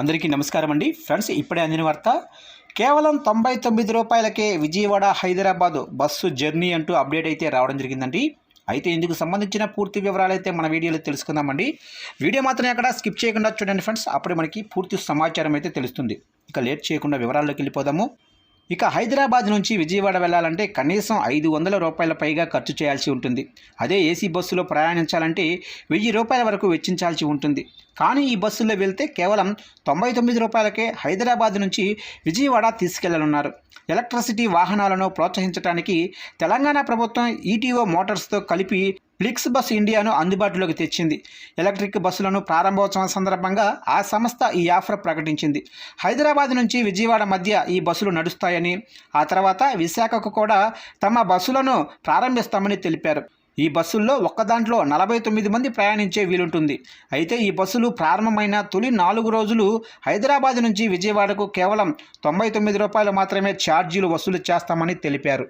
అందరికీ నమస్కారం అండి. ఫ్రెండ్స్ ఇప్పుడే అందిన వార్త కేవలం తొంభై తొమ్మిది రూపాయలకే విజయవాడ హైదరాబాద్ బస్సు జర్నీ అంటూ అప్డేట్ అయితే రావడం జరిగిందండి. అయితే ఇందుకు సంబంధించిన పూర్తి వివరాలు అయితే మన వీడియోలో తెలుసుకుందామండి. వీడియో మాత్రం ఎక్కడ స్కిప్ చేయకుండా చూడండి ఫ్రెండ్స్. అప్పుడే మనకి పూర్తి సమాచారం అయితే తెలుస్తుంది. ఇక లేట్ చేయకుండా వివరాల్లోకి వెళ్ళిపోదాము. ఇక హైదరాబాద్ నుంచి విజయవాడ వెళ్ళాలంటే కనీసం ఐదు వందల రూపాయల పైగా ఖర్చు చేయాల్సి ఉంటుంది. అదే ఏసీ బస్సులో ప్రయాణించాలంటే వెయ్యి రూపాయల వరకు వెచ్చించాల్సి ఉంటుంది. కానీ ఈ బస్సుల్లో వెళ్తే కేవలం తొంభై తొమ్మిది రూపాయలకే హైదరాబాద్ నుంచి విజయవాడ తీసుకెళ్ళనున్నారు ఎలక్ట్రిసిటీ వాహనాలను ప్రోత్సహించడానికి తెలంగాణ ప్రభుత్వం ఈటీఓ మోటార్స్తో కలిపి ఫ్లిక్స్ బస్ ఇండియాను అందుబాటులోకి తెచ్చింది. ఎలక్ట్రిక్ బస్సులను ప్రారంభోత్సవం సందర్భంగా ఆ సంస్థ ఈ ఆఫర్ ప్రకటించింది. హైదరాబాద్ నుంచి విజయవాడ మధ్య ఈ బస్సులు నడుస్తాయని ఆ తర్వాత విశాఖకు కూడా తమ బస్సులను ప్రారంభిస్తామని తెలిపారు. ఈ బస్సుల్లో ఒక్క దాంట్లో నలభై తొమ్మిది మంది ప్రయాణించే వీలుంటుంది. అయితే ఈ బస్సులు ప్రారంభమైన తొలి నాలుగు రోజులు హైదరాబాద్ నుంచి విజయవాడకు కేవలం తొంభై తొమ్మిది రూపాయలు మాత్రమే ఛార్జీలు వసూలు చేస్తామని తెలిపారు.